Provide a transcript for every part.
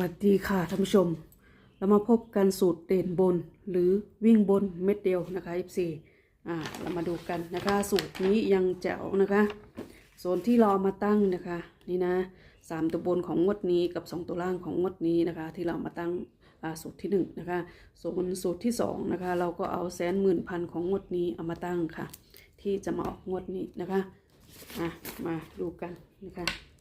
วัสดีค่ะท่านผู้ชม เรามาพบกันสูตรเด่นบนหรือวิ่งบนเม็ดเดียวนะคะ F4 อ่าเรามาดูกันนะคะ สูตรนี้ยังแจ๋วนะคะส่วนที่เราเอามาตั้งนะคะนี่นะสามตัวบนของงวดนี้กับสองตัวล่างของงวดนี้นะคะ ที่เรามาตั้งอ่าสูตรที่หนึ่งนะคะส่วนสูตรที่สองนะคะเราก็เอาแสนหมื่นพันของงวดนี้เอามาตั้งค่ะ ที่จะมาออกงวดนี้นะคะอะมาดูกันนะคะ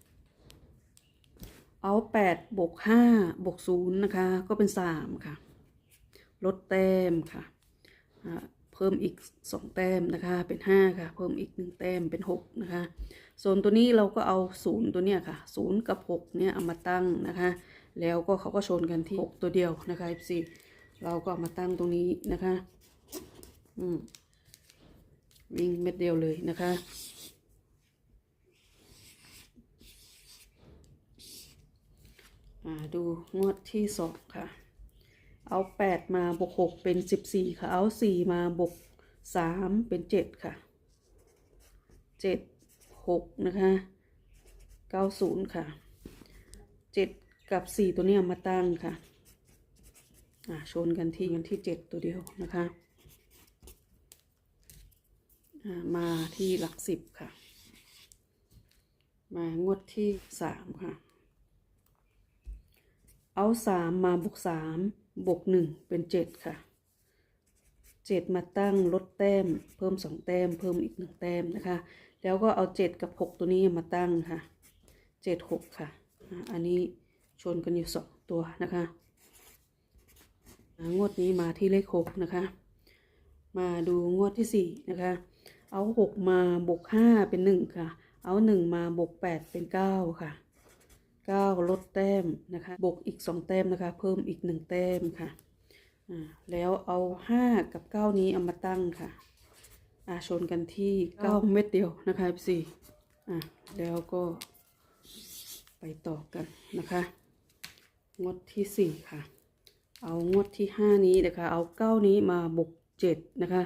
เอาแปดบวกห้าบวกศูนย์นะคะ ก็เป็นสามค่ะ ลดแต้มค่ะเพิ่มอีกสองแต้มนะคะ เป็นห้าค่ะ เพิ่มอีกหนึ่งแต้มเป็นหกนะคะ ส่วนตัวนี้เราก็เอาศูนย์ตัวเนี้ยค่ะศูนย์กับหกเนี่ยเอามาตั้งนะคะ แล้วก็เขาก็ชนกันที่หกตัวเดียวนะคะ F4 เราก็เอามาตั้งตรงนี้นะคะ อืมวิ่งเม็ดเดียวเลยนะคะ อ่า ดูงวดที่สองค่ะ เอาแปดมาบวกหกเป็นสิบสี่ค่ะ เอาสี่มาบวกสามเป็นเจ็ดค่ะเจ็ดหกนะคะเก้าศูนย์ค่ะเจ็ดกับสี่ตัวเนี้ยมาตั้งค่ะอ่าชนกันที่กันที่เจ็ดตัวเดียวนะคะมาที่หลักสิบค่ะ มางวดที่สามค่ะ เอาสามมาบวกสามบวกหนึ่งเป็นเจ็ดค่ะเจ็ดมาตั้งลดแต้ม เพิ่มสองแต้ม เพิ่มอีกหนึ่งแต้มนะคะ แล้วก็เอาเจ็ดกับหกตัวนี้มาตั้งค่ะเจ็ดหกค่ะ อันนี้ชนกันอยู่สองตัวนะคะงวดนี้มาที่เลขหกนะคะ มาดูงวดที่สี่นะคะ เอาหกมาบวกห้าเป็นหนึ่งค่ะ เอาหนึ่งมาบวกแปดเป็นเก้าค่ะ เก้าลดแต้มนะคะ บวกอีกสองแต้มนะคะ เพิ่มอีกหนึ่งแต้มค่ะอ่าแล้วเอาห้ากับเก้านี้เอามาตั้งค่ะอาชนกันที่เก้าเม็ดเดียวนะคะสี่อ่าแล้วก็ไปต่อกันนะคะ งวดที่สี่ค่ะ เอางวดที่ห้านี้นะคะ เอาเก้านี้มาบวกเจ็ดนะคะ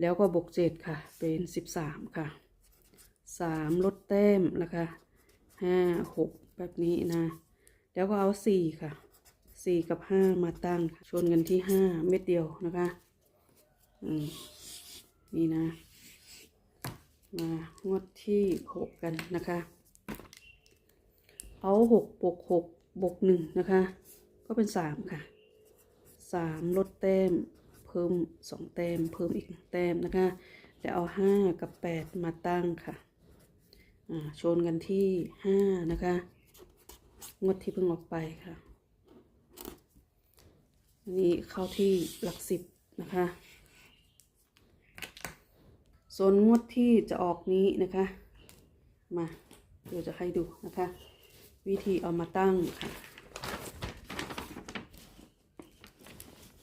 แล้วก็บวกเจ็ดค่ะ เป็นสิบสามค่ะสามลดแต้มนะคะห้าหก แบบนี้นะแล้วก็เอาสี่ค่ะสี่กับห้ามาตั้งค่ะชนกันที่ห้าเม็ดเดียวนะคะอืมนี่นะ มางวดที่หกกันนะคะ เอาหกบวกหกบวกหนึ่งนะคะ ก็เป็นสามค่ะสามลดแต้ม เพิ่มสองแต้ม เพิ่มอีกหนึ่งแต้มนะคะแล้วเอาห้ากับแปดมาตั้งค่ะ อ่าชนกันที่ห้านะคะ งวดที่เพิ่งออกไปค่ะอันนี้เข้าที่หลักสิบนะคะ ส่วนงวดที่จะออกนี้นะคะ มาเดี๋ยวจะให้ดูนะคะ วิธีเอามาตั้งค่ะ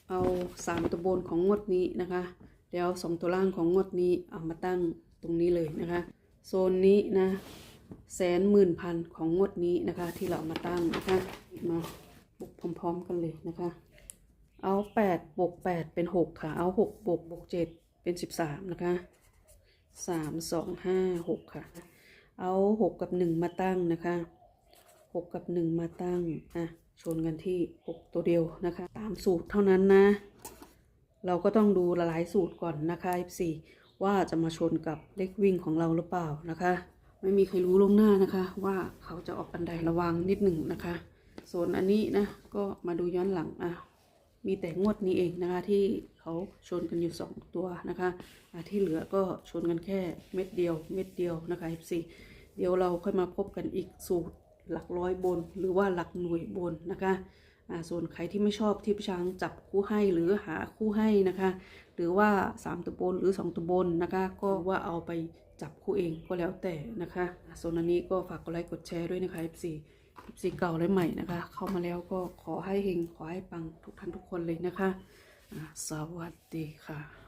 เอาสามตัวบนของงวดนี้นะคะแล้วสองตัวล่างของงวดนี้เอามาตั้งตรงนี้เลยนะคะ โซนนี้นะ แสนหมื่นพันของงวดนี้นะคะ ที่เรามาตั้งนะคะมาบุกพร้อมๆกันเลยนะคะ เอาแปดบวกแปดเป็นหกค่ะ เอาหกบวกบวกเจ็ดเป็นสิบสามนะคะสามสองห้าหกค่ะ เอาหกกับหนึ่งมาตั้งนะคะหกกับหนึ่งมาตั้งอะชนกันที่หกตัวเดียวนะคะ ตามสูตรเท่านั้นนะ เราก็ต้องดูหลายสูตรก่อนนะคะ F4 ว่าจะมาชนกับเลขวิ่งของเราหรือเปล่านะคะ ไม่มีใครรู้ลงหน้านะคะ ว่าเขาจะออกบันไดระวังนิดหนึ่งนะคะ ส่วนอันนี้นะก็มาดูย้อนหลังอะมีแต่งวดนี้เองนะคะที่เขาชนกันอยู่สองตัวนะคะะที่เหลือก็ชนกันแค่เม็ดเดียวเม็ดเดียวนะคะ F4 เดี๋ยวเราค่อยมาพบกันอีกสูตรหลักร้อยบน หรือว่าหลักหน่วยบนนะคะ ส่วนใครที่ไม่ชอบที่พี่ช้างจับคู่ให้หรือหาคู่ให้นะคะ หรือว่า 3ตัวบนหรือ 2ตัวบนนะคะ ก็ว่าเอาไปจับคู่เองก็แล้วแต่นะคะส่วนอันนี้ก็ฝากกดไลค์กดแชร์ด้วยนะคะ F4 F4 เก่าและใหม่นะคะ เข้ามาแล้วก็ขอให้เฮงขอให้ปังทุกท่านทุกคนเลยนะคะ สวัสดีค่ะ